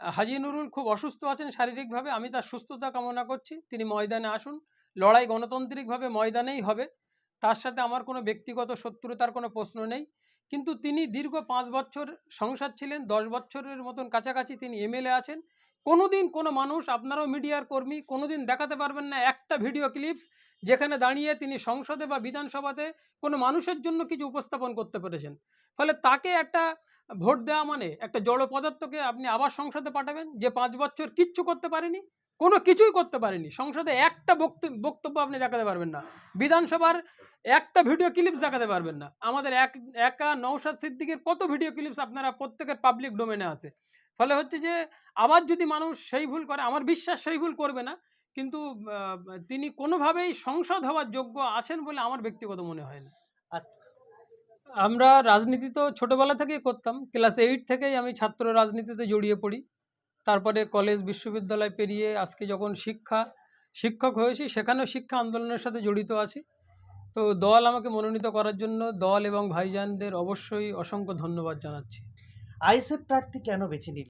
হাজি নুরুল খুব অসুস্থ আছেন শারীরিকভাবে, আমি তার সুস্থতা কামনা করছি। তিনি ময়দানে আসুন। লড়াই গণতান্ত্রিকভাবে ময়দানেই হবে। তার সাথে আমার কোনো ব্যক্তিগত শত্রুতার কোনো প্রশ্ন নেই। কিন্তু তিনি দীর্ঘ পাঁচ বছর সংসার ছিলেন, দশ বছরের মতন কাছাকাছি তিনি এমএলএ আছেন। কোনোদিন কোনো মানুষ, আপনারাও মিডিয়ার কর্মী, কোনোদিন দেখাতে পারবেন না একটা ভিডিও ক্লিপস যেখানে দাঁড়িয়ে তিনি সংসদে বা বিধানসভাতে কোনো মানুষের জন্য কিছু উপস্থাপন করতে পেরেছেন। ফলে তাকে একটা ভোট দেওয়া মানে একটা জড় পদার্থকে আপনি আবার সংসদে পাঠাবেন যে পাঁচ বছর কিচ্ছু করতে পারেনি, কোনো কিছুই করতে পারেনি। সংসদে একটা বক্তব্য আপনি দেখাতে পারবেন না। বিধানসভার একটা ভিডিও ক্লিপস দেখাতে পারবেন না। আমাদের এক, একা নৌসাদ সিদ্দিকের কত ভিডিও ক্লিপস আপনারা প্রত্যেকের পাবলিক ডোমেনে আছে। ফলে হচ্ছে যে আবার যদি মানুষ সেই ভুল করে আমার বিশ্বাস সেই ভুল করবে না কিন্তু তিনি কোনোভাবেই সংসদ হওয়ার যোগ্য আছেন বলে আমার ব্যক্তিগত মনে হয় না। আচ্ছা। আমরা রাজনীতি তো ছোটবেলা থেকেই করতাম ক্লাস এইট থেকেই আমি ছাত্র রাজনীতিতে জড়িয়ে পড়ি। তারপরে কলেজ বিশ্ববিদ্যালয় পেরিয়ে আজকে যখন শিক্ষা শিক্ষক হয়েছি সেখানেও শিক্ষা আন্দোলনের সাথে জড়িত আছি। তো দল আমাকে মনোনীত করার জন্য দল এবং ভাইজানদের অবশ্যই অসংখ্য ধন্যবাদ জানাচ্ছি। আইএসএফ প্রার্থী কেন বেছে নিল